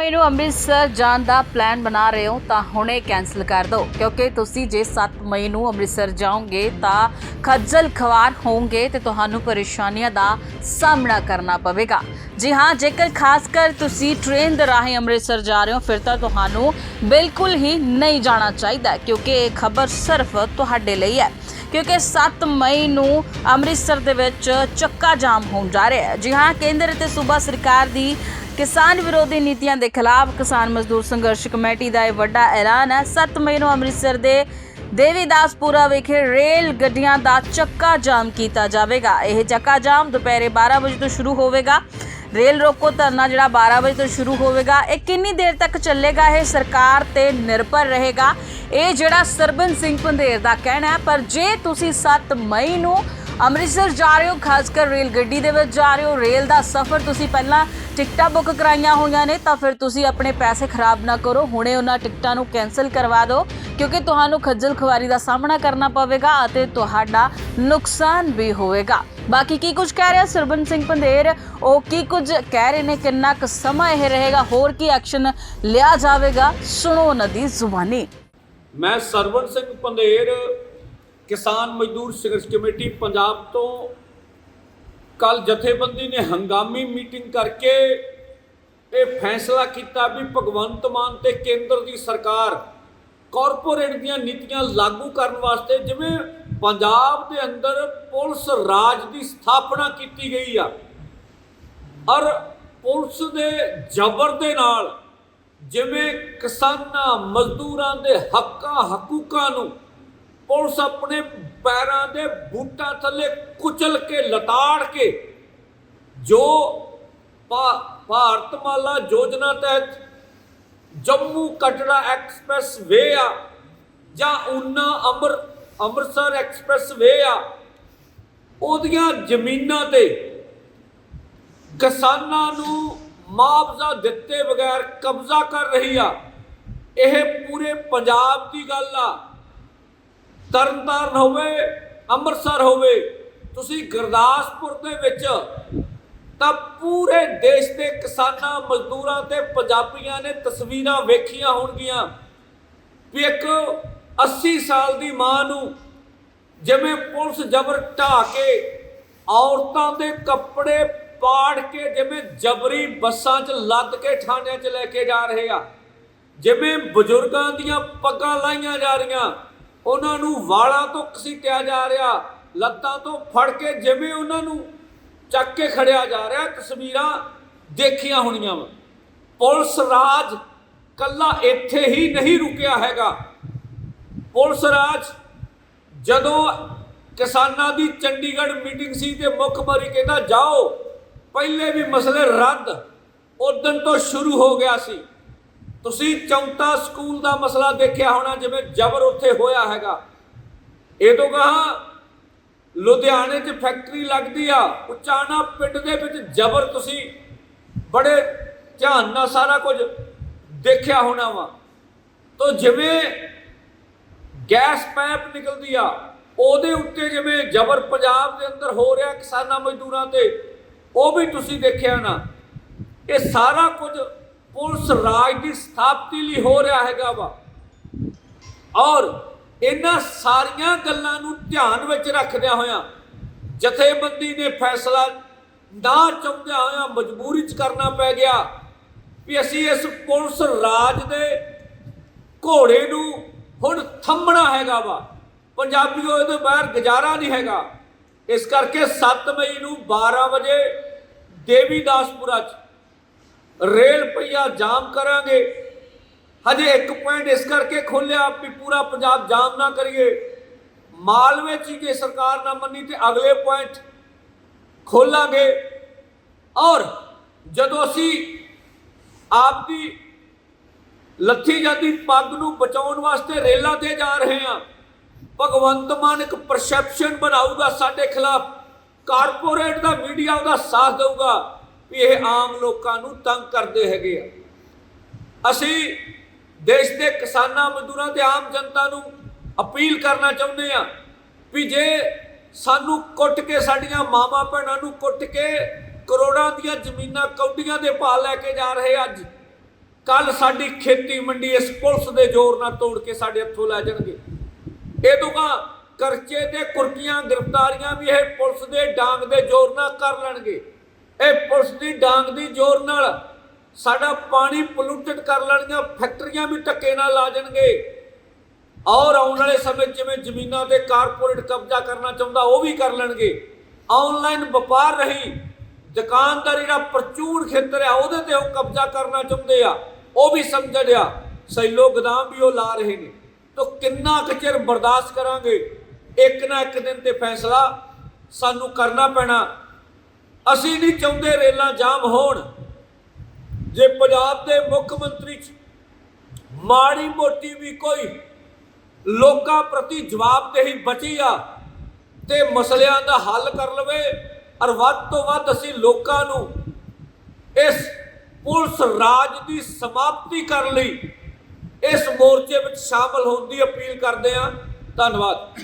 ਮਈ ਨੂੰ ਅੰਮ੍ਰਿਤਸਰ ਜਾਣ ਦਾ ਪਲਾਨ ਬਣਾ ਰਹੇ ਹੋ, ਤਾਂ ਹੁਣੇ ਕੈਨਸਲ ਕਰ ਦਿਓ। ਕਿਉਂਕਿ ਤੁਸੀਂ ਜੇ 7 ਮਈ ਨੂੰ ਅੰਮ੍ਰਿਤਸਰ ਜਾਓਗੇ, ਤਾਂ ਖੱਜਲ ਖਵਾਰ ਹੋਵੋਗੇ ਤੇ ਤੁਹਾਨੂੰ ਪਰੇਸ਼ਾਨੀਆਂ ਦਾ ਸਾਹਮਣਾ ਕਰਨਾ ਪਵੇਗਾ। ਜੀ ਹਾਂ, ਜੇਕਰ ਖਾਸ ਕਰ ਤੁਸੀਂ ਟ੍ਰੇਨ ਦੇ ਰਾਹੀਂ ਅੰਮ੍ਰਿਤਸਰ ਜਾ ਰਹੇ ਹੋ, ਫਿਰ ਤਾਂ ਤੁਹਾਨੂੰ ਬਿਲਕੁਲ ਹੀ ਨਹੀਂ ਜਾਣਾ ਚਾਹੀਦਾ, ਕਿਉਂਕਿ ਇਹ ਖਬਰ ਸਿਰਫ ਤੁਹਾਡੇ ਲਈ ਹੈ। ਕਿਉਂਕਿ 7 ਮਈ ਨੂੰ ਅੰਮ੍ਰਿਤਸਰ ਦੇ ਵਿੱਚ ਚੱਕਾ ਜਾਮ ਹੋਣ ਜਾ ਰਿਹਾ ਹੈ। ਜੀ ਹਾਂ, ਕੇਂਦਰ ਅਤੇ ਸੂਬਾ ਸਰਕਾਰ ਦੀ ਕਿਸਾਨ ਵਿਰੋਧੀ ਨੀਤੀਆਂ ਦੇ ਖਿਲਾਫ ਕਿਸਾਨ ਮਜ਼ਦੂਰ ਸੰਘਰਸ਼ ਕਮੇਟੀ ਦਾ ਇਹ ਵੱਡਾ ਐਲਾਨ ਹੈ। 7 ਮਈ ਨੂੰ ਅੰਮ੍ਰਿਤਸਰ ਦੇ ਦੇਵੀਦਾਸਪੁਰਾ ਵਿਖੇ ਰੇਲ ਗੱਡੀਆਂ ਦਾ ਚੱਕਾ ਜਾਮ ਕੀਤਾ ਜਾਵੇਗਾ। ਇਹ ਚੱਕਾ ਜਾਮ ਦੁਪਹਿਰੇ 12 ਵਜੇ ਤੋਂ ਸ਼ੁਰੂ ਹੋਵੇਗਾ। ਰੇਲ ਰੋਕੋ ਧਰਨਾ ਜਿਹੜਾ 12 ਵਜੇ ਤੋਂ ਸ਼ੁਰੂ ਹੋਵੇਗਾ, ਇਹ ਕਿੰਨੀ ਦੇਰ ਤੱਕ ਚੱਲੇਗਾ, ਇਹ ਸਰਕਾਰ ਤੇ ਨਿਰਭਰ ਰਹੇਗਾ? ਇਹ ਜਿਹੜਾ ਸਰਬਨ ਸਿੰਘ ਪੰਧੇਰ ਦਾ ਕਹਿਣਾ ਹੈ, ਪਰ ਜੇ ਤੁਸੀਂ 7 ਮਈ ਨੂੰ ਅੰਮ੍ਰਿਤਸਰ ਜਾ ਰਹੇ ਹੋ ਖਾਸ ਕਰ ਰੇਲ ਗੱਡੀ ਦੇ ਵਿੱਚ ਜਾ ਰਹੇ ਹੋ, ਰੇਲ ਦਾ ਸਫ਼ਰ ਤੁਸੀਂ ਪਹਿਲਾਂ ਟਿਕਟਾਂ ਬੁੱਕ ਕਰਾਈਆਂ ਹੋਈਆਂ ਨੇ, ਤਾਂ ਫਿਰ ਤੁਸੀਂ ਆਪਣੇ ਪੈਸੇ ਖਰਾਬ ਨਾ ਕਰੋ, ਹੁਣੇ ਉਹਨਾਂ ਟਿਕਟਾਂ ਨੂੰ ਕੈਨਸਲ ਕਰਵਾ ਦਿਓ। ਕਿਉਂਕਿ ਤੁਹਾਨੂੰ ਖੱਜਲ ਖੁਆਰੀ ਦਾ ਸਾਹਮਣਾ ਕਰਨਾ ਪਵੇਗਾ ਅਤੇ ਤੁਹਾਡਾ ਨੁਕਸਾਨ ਵੀ ਹੋਵੇਗਾ। ਬਾਕੀ ਕੀ ਕੁਝ ਕਹਿ ਰਿਹਾ ਸਰਬਨ ਸਿੰਘ ਪੰਧੇਰ? ਉਹ ਕੀ ਕੁਝ ਕਹਿ ਰਹੇ ਨੇ? ਕਿੰਨਾ ਕੁ ਸਮਾਂ ਇਹ ਰਹੇਗਾ? ਹੋਰ ਕੀ ਐਕਸ਼ਨ ਲਿਆ ਜਾਵੇਗਾ? ਸੁਣੋ ਉਹਨਾਂ ਦੀ ਜ਼ੁਬਾਨੀ। ਮੈਂ ਸਰਵਣ ਸਿੰਘ ਪੰਧੇਰ, ਕਿਸਾਨ ਮਜ਼ਦੂਰ ਸੰਘਰਸ਼ ਕਮੇਟੀ ਪੰਜਾਬ ਤੋਂ ਕੱਲ ਜਥੇਬੰਦੀ ਨੇ ਹੰਗਾਮੀ ਮੀਟਿੰਗ ਕਰਕੇ ਇਹ ਫੈਸਲਾ ਕੀਤਾ ਵੀ ਭਗਵੰਤ ਮਾਨ ਤੇ ਕੇਂਦਰ ਦੀ ਸਰਕਾਰ ਕਾਰਪੋਰੇਟ ਦੀਆਂ ਨੀਤੀਆਂ ਲਾਗੂ ਕਰਨ ਵਾਸਤੇ ਜਿਵੇਂ ਪੰਜਾਬ ਦੇ ਅੰਦਰ ਪੁਲਿਸ ਰਾਜ ਦੀ ਸਥਾਪਨਾ ਕੀਤੀ ਗਈ ਆ, ਔਰ ਪੁਲਿਸ ਦੇ ਜ਼ਬਰ ਦੇ ਨਾਲ ਜਿਵੇਂ ਕਿਸਾਨਾਂ, ਮਜ਼ਦੂਰਾਂ ਦੇ ਹੱਕਾਂ, ਹਕੂਕਾਂ ਨੂੰ ਪੁਲਿਸ ਆਪਣੇ ਪੈਰਾਂ ਦੇ ਬੂਟਾਂ ਥੱਲੇ ਕੁਚਲ ਕੇ ਲਤਾੜ ਕੇ ਜੋ ਭਾ- ਭਾਰਤਮਾਲਾ ਯੋਜਨਾ ਤਹਿਤ ਜੰਮੂ ਕਟੜਾ ਐਕਸਪ੍ਰੈਸ ਵੇ ਆ, ਜਾਂ ਉਨਾ ਅੰਮ੍ਰਿਤ ਅੰਮ੍ਰਿਤਸਰ ਐਕਸਪ੍ਰੈਸ ਵੇ ਆ, ਉਹਦੀਆਂ ਜ਼ਮੀਨਾਂ ਤੇ ਕਿਸਾਨਾਂ ਨੂੰ ਮੁਆਵਜ਼ਾ ਦਿੱਤੇ ਬਗੈਰ ਕਬਜ਼ਾ ਕਰ ਰਹੀ ਆ। ਇਹ ਪੂਰੇ ਪੰਜਾਬ ਦੀ ਗੱਲ ਆ। ਤਰਨਤਾਰਨ ਹੋਵੇ, ਅੰਮ੍ਰਿਤਸਰ ਹੋਵੇ, ਤੁਸੀਂ ਗੁਰਦਾਸਪੁਰ ਦੇ ਵਿੱਚ ਤਾਂ ਪੂਰੇ ਦੇਸ਼ ਦੇ ਕਿਸਾਨਾਂ, ਮਜ਼ਦੂਰਾਂ ਤੇ ਪੰਜਾਬੀਆਂ ਨੇ ਤਸਵੀਰਾਂ ਵੇਖੀਆਂ ਹੋਣਗੀਆਂ ਵੀ ਇੱਕ 80 ਸਾਲ ਦੀ ਮਾਂ ਨੂੰ ਜਿਵੇਂ ਪੁਲਿਸ ਜ਼ਬਰ ਢਾ ਕੇ ਔਰਤਾਂ ਦੇ ਕੱਪੜੇ ਪਾੜ ਕੇ ਜਿਵੇਂ ਜਬਰੀ ਬੱਸਾਂ 'ਚ ਲੱਦ ਕੇ ਥਾਣਿਆਂ 'ਚ ਲੈ ਕੇ ਜਾ ਰਹੇ ਆ, ਜਿਵੇਂ ਬਜ਼ੁਰਗਾਂ ਦੀਆਂ ਪੱਗਾਂ ਲਾਈਆਂ ਜਾ ਰਹੀਆਂ, ਉਹਨਾਂ ਨੂੰ ਵਾਲਾਂ ਤੋਂ ਘਸੀਟਿਆ ਜਾ ਰਿਹਾ, ਲੱਤਾਂ ਤੋਂ ਫੜ ਕੇ ਜਿਵੇਂ ਉਹਨਾਂ ਨੂੰ ਚੱਕ ਕੇ ਖੜਿਆ ਜਾ ਰਿਹਾ, ਤਸਵੀਰਾਂ ਦੇਖੀਆਂ ਹੋਣੀਆਂ ਵਾ। ਪੁਲਿਸ ਰਾਜ ਕੱਲਾ ਇੱਥੇ ਹੀ ਨਹੀਂ ਰੁਕਿਆ ਹੈਗਾ। ਪੁਲਿਸ ਰਾਜ ਜਦੋਂ ਕਿਸਾਨਾਂ ਦੀ ਚੰਡੀਗੜ੍ਹ ਮੀਟਿੰਗ ਸੀ ਤੇ ਮੁੱਖ ਮੰਤਰੀ ਕਹਿੰਦਾ, ਜਾਓ, ਪਹਿਲੇ ਵੀ ਮਸਲੇ ਰੱਦ, ਉਦੋਂ ਤੋਂ ਸ਼ੁਰੂ ਹੋ ਗਿਆ ਸੀ। ਤੁਸੀਂ ਚੌਂਤਾ ਸਕੂਲ ਦਾ ਮਸਲਾ ਦੇਖਿਆ ਹੋਣਾ, ਜਿਵੇਂ ਜ਼ਬਰ ਉੱਥੇ ਹੋਇਆ ਹੈਗਾ। ਇਹ ਤੋਂ ਕਹਾ ਲੁਧਿਆਣੇ 'ਚ ਫੈਕਟਰੀ ਲੱਗਦੀ ਆ, ਉਚਾਣਾ ਪਿੰਡ ਦੇ ਵਿੱਚ ਜ਼ਬਰ ਤੁਸੀਂ ਬੜੇ ਧਿਆਨ ਨਾਲ ਸਾਰਾ ਕੁਝ ਦੇਖਿਆ ਹੋਣਾ ਵਾ। ਤੋ ਜਿਵੇਂ ਗੈਸ ਪਾਈਪ ਨਿਕਲਦੀ ਆ, ਉਹਦੇ ਉੱਤੇ ਜਿਵੇਂ ਜ਼ਬਰ ਪੰਜਾਬ ਦੇ ਅੰਦਰ ਹੋ ਰਿਹਾ ਕਿਸਾਨਾਂ ਮਜ਼ਦੂਰਾਂ ਤੇ, ਉਹ ਵੀ ਤੁਸੀਂ ਦੇਖਿਆ ਨਾ। ਇਹ ਸਾਰਾ ਕੁਝ ਪੁਲਿਸ ਰਾਜ ਦੀ ਸਥਾਪਤੀ ਲਈ ਹੋ ਰਿਹਾ ਹੈਗਾ ਵਾ। ਔਰ ਇਹਨਾਂ ਸਾਰੀਆਂ ਗੱਲਾਂ ਨੂੰ ਧਿਆਨ ਵਿੱਚ ਰੱਖਦਿਆਂ ਹੋਇਆਂ ਜਥੇਬੰਦੀ ਨੇ ਫੈਸਲਾ ਨਾ ਚਾਹੁੰਦਿਆਂ ਹੋਇਆਂ ਮਜਬੂਰੀ 'ਚ ਕਰਨਾ ਪੈ ਗਿਆ ਵੀ ਅਸੀਂ ਇਸ ਪੁਲਿਸ ਰਾਜ ਦੇ ਘੋੜੇ ਨੂੰ ਹੁਣ ਥੰਮਣਾ ਹੈਗਾ ਵਾ। ਪੰਜਾਬੀਓ, ਇਹਦੇ ਬਾਹਰ ਗੁਜ਼ਾਰਾ ਨਹੀਂ ਹੈਗਾ। ਇਸ ਕਰਕੇ 7 ਮਈ ਨੂੰ 12 ਵਜੇ ਦੇਵੀਦਾਸਪੁਰਾ 'ਚ ਰੇਲ ਪਈਆ ਜਾਮ ਕਰਾਂਗੇ। ਹਜੇ ਇੱਕ ਪੁਆਇੰਟ ਇਸ ਕਰਕੇ ਖੋਲਿਆ ਵੀ ਪੂਰਾ ਪੰਜਾਬ ਜਾਮ ਨਾ ਕਰੀਏ। ਮਾਲਵੇ 'ਚ ਹੀ ਜੇ ਸਰਕਾਰ ਨਾ ਮੰਨੀ ਤੇ ਅਗਲੇ ਪੁਆਇੰਟ ਖੋਲਾਂਗੇ। ਔਰ ਜਦੋਂ ਅਸੀਂ ਆਪ ਦੀ ਲੱਥੀ ਜਾਂਦੀ ਪੱਗ ਨੂੰ ਬਚਾਉਣ ਵਾਸਤੇ ਰੇਲਾਂ ਤੇ ਜਾ ਰਹੇ ਹਾਂ, ਭਗਵੰਤ ਮਾਨ ਇੱਕ ਪਰਸੈਪਸ਼ਨ ਬਣਾਊਗਾ ਸਾਡੇ ਖਿਲਾਫ। ਕਾਰਪੋਰੇਟ ਦਾ ਮੀਡੀਆ ਉਹਦਾ ਸਾਥ ਦੇਊਗਾ ਵੀ ਇਹ ਆਮ ਲੋਕਾਂ ਨੂੰ ਤੰਗ ਕਰਦੇ ਹੈਗੇ ਆ। ਅਸੀਂ ਦੇਸ਼ ਦੇ ਕਿਸਾਨਾਂ, ਮਜ਼ਦੂਰਾਂ ਤੇ ਆਮ ਜਨਤਾ ਨੂੰ ਅਪੀਲ ਕਰਨਾ ਚਾਹੁੰਦੇ ਆ ਵੀ ਜੇ ਸਾਨੂੰ ਕੁੱਟ ਕੇ ਸਾਡੀਆਂ ਮਾਵਾਂ ਭੈਣਾਂ ਨੂੰ ਕੁੱਟ ਕੇ ਕਰੋੜਾਂ ਦੀਆਂ ਜ਼ਮੀਨਾਂ ਕੌਡੀਆਂ ਦੇ ਭਾਅ ਲੈ ਕੇ ਜਾ ਰਹੇ ਅੱਜ ਕੱਲ ਸਾਡੀ ਖੇਤੀ ਮੰਡੀ ਇਸ ਪੁਲਿਸ ਦੇ ਜ਼ੋਰ ਨਾਲ ਤੋੜ ਕੇ ਸਾਡੇ ਹੱਥੋਂ ਲੈ ਜਾਣਗੇ। ਇਹ ਦੁਗਾ ਕਰਚੇ ਤੇ ਕੁਰਕੀਆਂ, ਗ੍ਰਿਫਤਾਰੀਆਂ ਵੀ ਇਹ ਪੁਲਿਸ ਦੇ ਡਾਂਗ ਦੇ ਜ਼ੋਰ ਨਾਲ ਕਰ ਲੈਣਗੇ। ਇਹ ਪੁਲਿਸ ਦੀ ਡਾਂਗ ਦੀ ਜ਼ੋਰ ਨਾਲ ਸਾਡਾ ਪਾਣੀ ਪੋਲੂਟਡ ਕਰ ਲੈਣਗੀਆਂ ਫੈਕਟਰੀਆਂ ਵੀ ਧੱਕੇ ਨਾਲ ਲਾ ਜਾਣਗੇ ਔਰ ਆਉਣ ਵਾਲੇ ਸਮੇਂ ਜਿਵੇਂ ਜ਼ਮੀਨਾਂ ਤੇ ਕਾਰਪੋਰੇਟ ਕਬਜ਼ਾ ਕਰਨਾ ਚਾਹੁੰਦਾ, ਉਹ ਵੀ ਕਰ ਲੈਣਗੇ। ਆਨਲਾਈਨ ਵਪਾਰ ਰਹੀ, ਦੁਕਾਨਦਾਰੀ ਦਾ ਪ੍ਰਚੂਰ ਖੇਤਰ ਆ, ਉਹਦੇ ਤੇ ਉਹ ਕਬਜ਼ਾ ਕਰਨਾ ਚਾਹੁੰਦੇ ਆ। ਉਹ ਵੀ ਸਮਝ ਲਿਆ ਸੈਲੋ ਗਦਾਮ ਵੀ ਉਹ ਲਾ ਰਹੇ ਨੇ। ਤਾਂ ਕਿੰਨਾ ਕੁ ਚਿਰ ਬਰਦਾਸ਼ਤ ਕਰਾਂਗੇ? ਇੱਕ ਨਾ ਇੱਕ ਦਿਨ ਤੇ ਫੈਸਲਾ ਸਾਨੂੰ ਕਰਨਾ ਪੈਣਾ। ਅਸੀਂ ਨਹੀਂ ਚਾਹੁੰਦੇ ਰੇਲਾਂ ਜਾਮ ਹੋਣ। ਜੇ ਪੰਜਾਬ ਦੇ ਮੁੱਖ ਮੰਤਰੀ 'ਚ ਮਾੜੀ ਮੋਟੀ ਵੀ ਕੋਈ ਲੋਕਾਂ ਪ੍ਰਤੀ ਜਵਾਬਦੇਹੀ ਬਚੀ ਆ ਤੇ ਮਸਲਿਆਂ ਦਾ ਹੱਲ ਕਰ ਲਵੇ, ਔਰ ਵੱਧ ਤੋਂ ਵੱਧ ਅਸੀਂ ਲੋਕਾਂ ਨੂੰ ਇਸ ਪੁਲਿਸ ਰਾਜ ਦੀ ਸਮਾਪਤੀ ਕਰਨ ਲਈ ਇਸ ਮੋਰਚੇ ਵਿੱਚ ਸ਼ਾਮਲ ਹੋਣ ਦੀ ਅਪੀਲ ਕਰਦੇ ਹਾਂ। ਧੰਨਵਾਦ।